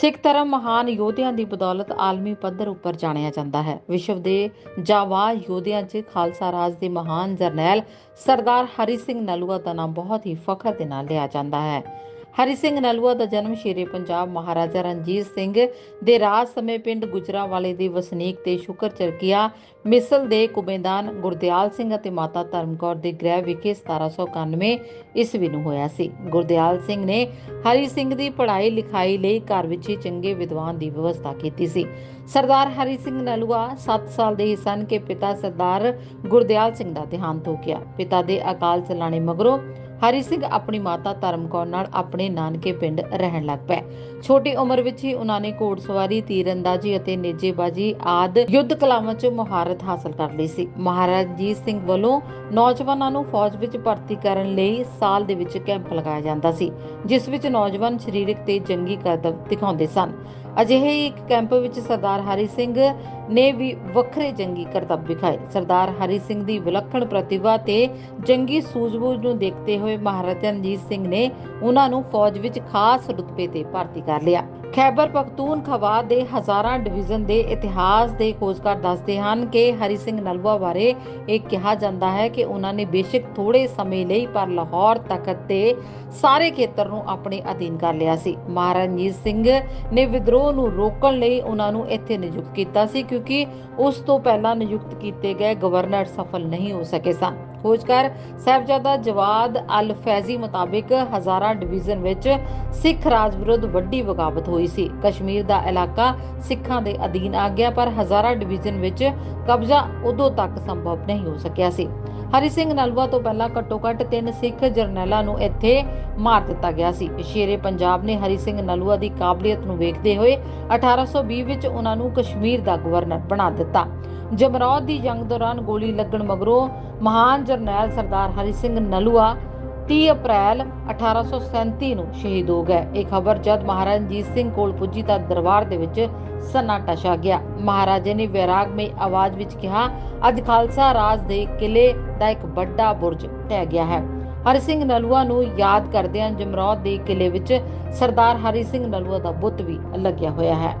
ਸਿੱਖ ਧਰਮ ਮਹਾਨ ਯੋਧਿਆਂ ਦੀ ਬਦੌਲਤ ਆਲਮੀ ਪੱਧਰ ਉੱਪਰ ਜਾਣਿਆ ਜਾਂਦਾ ਹੈ। ਵਿਸ਼ਵ ਦੇ ਜਾਵਾਜ਼ ਯੋਧਿਆਂ 'ਚ ਖਾਲਸਾ ਰਾਜ ਦੇ ਮਹਾਨ ਜਰਨੈਲ ਸਰਦਾਰ ਹਰੀ ਸਿੰਘ ਨਲੂਆ ਦਾ ਨਾਮ ਬਹੁਤ ਹੀ ਫਖਰ ਦੇ ਨਾਲ ਲਿਆ ਜਾਂਦਾ ਹੈ। ਹਰੀ ਸਿੰਘ ਨਲੂਆ ਦਾ ਜਨਮ ਸ਼ੇਰੇ ਪੰਜਾਬ ਮਹਾਰਾਜਾ ਰਣਜੀਤ ਸਿੰਘ ਦੇ ਰਾਜ ਸਮੇਂ ਪਿੰਡ ਗੁਜਰਾਵਾਲੇ ਦੇ ਵਸਨੀਕ ਤੇ ਸ਼ੁਕਰ ਚਰਕੀਆ ਮਿਸਲ ਦੇ ਕੁਬੇਦਾਨ ਗੁਰਦਿਆਲ ਸਿੰਘ ਅਤੇ ਮਾਤਾ ਧਰਮਕੌਰ ਦੇ ਗ੍ਰਹਿ ਵਿਖੇ 1791 ਈਸਵੀ ਨੂੰ ਹੋਇਆ ਸੀ। ਗੁਰਦਿਆਲ ਸਿੰਘ ਨੇ ਹਰੀ ਸਿੰਘ ਦੀ ਪੜ੍ਹਾਈ ਲਿਖਾਈ ਲਈ ਘਰ ਵਿੱਚ ਹੀ ਚੰਗੇ ਵਿਦਵਾਨ ਦੀ ਵਿਵਸਥਾ ਕੀਤੀ ਸੀ। ਸਰਦਾਰ ਹਰੀ ਸਿੰਘ ਨਲੂਆ 7 ਸਾਲ ਦੇ ਹੀ ਸਨ ਕਿ ਪਿਤਾ ਸਰਦਾਰ ਗੁਰਦਿਆਲ ਸਿੰਘ ਦਾ ਦੇਹਾਂਤ ਹੋ ਗਿਆ। ਪਿਤਾ ਦੇ ਅਕਾਲ ਚਲਾਣੇ ਮਗਰੋਂ ਹਰੀ ਸਿੰਘ ਆਪਣੀ ਮਾਤਾ ਧਰਮਕੌਰ ਨਾਲ ਆਪਣੇ ਨਾਨਕੇ ਪਿੰਡ ਰਹਿਣ ਲੱਗ ਪਏ। ਛੋਟੀ ਉਮਰ ਵਿੱਚ ਹੀ ਉਹਨਾਂ ਨੇ ਘੋੜਸਵਾਰੀ ਤੀਰੰਦਾਜ਼ੀ ਅਤੇ ਨੇਜੇਬਾਜ਼ੀ ਆਦ ਯੁੱਧ ਕਲਾਵਾਂ 'ਚ ਮੁਹਾਰਤ ਹਾਸਲ ਕਰ ਲਈ ਸੀ। ਮਹਾਰਾਜ ਜੀਤ ਸਿੰਘ ਵੱਲੋਂ ਨੌਜਵਾਨਾਂ ਨੂੰ ਫੌਜ ਵਿੱਚ ਭਰਤੀ ਕਰਨ ਲਈ ਸਾਲ ਦੇ ਵਿੱਚ ਕੈਂਪ ਲਗਾਇਆ ਜਾਂਦਾ ਸੀ, ਜਿਸ ਵਿੱਚ ਨੌਜਵਾਨ ਸਰੀਰਕ ਤੇ ਜੰਗੀ ਕਰਤੱਵ ਦਿਖਾਉਂਦੇ ਸਨ। ਅਜਿਹੇ ਇੱਕ ਕੈਂਪ ਵਿੱਚ ਸਰਦਾਰ ਹਰੀ ਸਿੰਘ ਨੇ ਵੀ ਵੱਖਰੇ ਜੰਗੀ ਕਰਤੱਵ ਵਿਖਾਏ ਸਰਦਾਰ ਹਰੀ ਸਿੰਘ ਦੀ ਵਿਲੱਖਣ ਪ੍ਰਤਿਭਾ ਤੇ ਜੰਗੀ ਸੂਝਬੂਝ ਨੂੰ ਦੇਖਦੇ ਹੋਏ ਮਹਾਰਾਜਾ ਰਣਜੀਤ ਸਿੰਘ ਨੇ ਉਹਨਾਂ ਨੂੰ ਫੌਜ ਵਿੱਚ ਖਾਸ ਰੁਤਬੇ ਤੇ ਭਰਤੀ ਕਰ ਲਿਆ। ਖੈਬਰ ਪਖਤੂਨਖਵਾ ਦੇ ਹਜ਼ਾਰਾਂ ਡਿਵੀਜ਼ਨ ਦੇ ਇਤਿਹਾਸ ਦੇ ਖੋਜਕਾਰ ਦੱਸਦੇ ਹਨ ਕਿ ਹਰੀ ਸਿੰਘ ਨਲਵਾ ਬਾਰੇ ਇਹ ਕਿਹਾ ਜਾਂਦਾ ਹੈ ਕਿ ਉਹਨਾਂ ਨੇ ਬੇਸ਼ੱਕ ਥੋੜੇ ਸਮੇਂ ਲਈ ਪਰ ਲਾਹੌਰ ਤਖਤ ਤੇ ਸਾਰੇ ਖੇਤਰ ਨੂੰ ਆਪਣੇ ਅਧੀਨ ਕਰ ਲਿਆ ਸੀ। ਮਹਾਰਾਜਾ ਸਿੰਘ ਨੇ ਵਿਦਰੋਹ ਨੂੰ ਰੋਕਣ ਲਈ ਉਹਨਾਂ ਨੂੰ ਇੱਥੇ ਨਿਯੁਕਤ ਕੀਤਾ ਸੀ ਕਿਉਂਕਿ ਉਸ ਤੋਂ ਪਹਿਲਾਂ ਨਿਯੁਕਤ ਕੀਤੇ ਗਏ ਗਵਰਨਰ ਸਫਲ ਨਹੀਂ ਹੋ ਸਕੇ ਸਨ। ਖੋਜਕਾਰ ਸਾਹਿਬਜ਼ਾਦਾ ਜਵਾਦ ਅਲ ਫੈਜ਼ੀ ਮੁਤਾਬਿਕ ਹਜ਼ਾਰਾਂ ਡਿਵੀਜ਼ਨ ਵਿੱਚ ਸਿੱਖ ਰਾਜ ਵਿਰੁੱਧ ਵੱਡੀ ਬਗਾਵਤ ਹੋਈ ਸੀ। ਕਸ਼ਮੀਰ ਦਾ ਇਲਾਕਾ ਸਿੱਖਾਂ ਦੇ ਅਧੀਨ ਆ ਗਿਆ, ਪਰ ਹਜ਼ਾਰਾਂ ਡਿਵੀਜ਼ਨ ਵਿੱਚ ਕਬਜ਼ਾ ਉਦੋਂ ਤੱਕ ਸੰਭਵ ਨਹੀਂ ਹੋ ਸਕਿਆ ਸੀ। ਹਰੀ ਸਿੰਘ ਨਲਵਾ ਤੋਂ ਪਹਿਲਾਂ ਘੱਟੋ ਘੱਟ ਤਿੰਨ ਸਿੱਖ ਜਰਨੈਲਾਂ ਨੂੰ ਇੱਥੇ ਮਾਰ ਦਿੱਤਾ ਗਿਆ ਸੀ। ਸ਼ੇਰੇ ਪੰਜਾਬ ਨੇ ਹਰੀ ਸਿੰਘ ਨਲੂਆ ਦੀ ਕਾਬਲੀਅਤ ਨੂੰ ਵੇਖਦੇ ਹੋਏ 1820 ਵਿੱਚ ਉਹਨਾਂ ਨੂੰ ਕਸ਼ਮੀਰ ਦਾ ਗਵਰਨਰ ਬਣਾ ਦਿੱਤਾ। ਜਮਰੌਦ ਦੀ ਜੰਗ ਦੌਰਾਨ ਗੋਲੀ ਲੱਗਣ ਮਗਰੋਂ ਮਹਾਨ ਜਰਨੈਲ ਸਰਦਾਰ ਹਰੀ ਸਿੰਘ ਨਲੂਆ 30 ਅਪ੍ਰੈਲ 1837 ਨੂੰ ਸ਼ਹੀਦ ਹੋ ਗਏ। ਇਹ ਖਬਰ ਜਦ ਮਹਾਰਾਜਾ ਰਣਜੀਤ ਸਿੰਘ ਕੋਲ ਪੁੱਜੀ ਤਾਂ ਦਰਬਾਰ ਦੇ ਵਿੱਚ ਸਨਾਟਾ ਛਾ ਗਿਆ। ਮਹਾਰਾਜੇ ਨੇ ਵੈਰਾਗਮਈ ਆਵਾਜ਼ ਵਿੱਚ ਕਿਹਾ, ਅੱਜ ਖਾਲਸਾ ਰਾਜ ਦੇ ਕਿਲੇ ਦਾ ਇੱਕ ਵੱਡਾ ਬੁਰਜ ਢਹਿ ਗਿਆ ਹੈ। ਹਰੀ ਸਿੰਘ ਨਲੂਆ ਨੂੰ ਯਾਦ ਕਰਦਿਆਂ ਜਮਰੌਦ ਦੇ ਕਿਲੇ ਵਿੱਚ ਸਰਦਾਰ ਹਰੀ ਸਿੰਘ ਨਲੂਆ ਦਾ ਬੁੱਤ ਵੀ ਲੱਗਿਆ ਹੋਇਆ ਹੈ।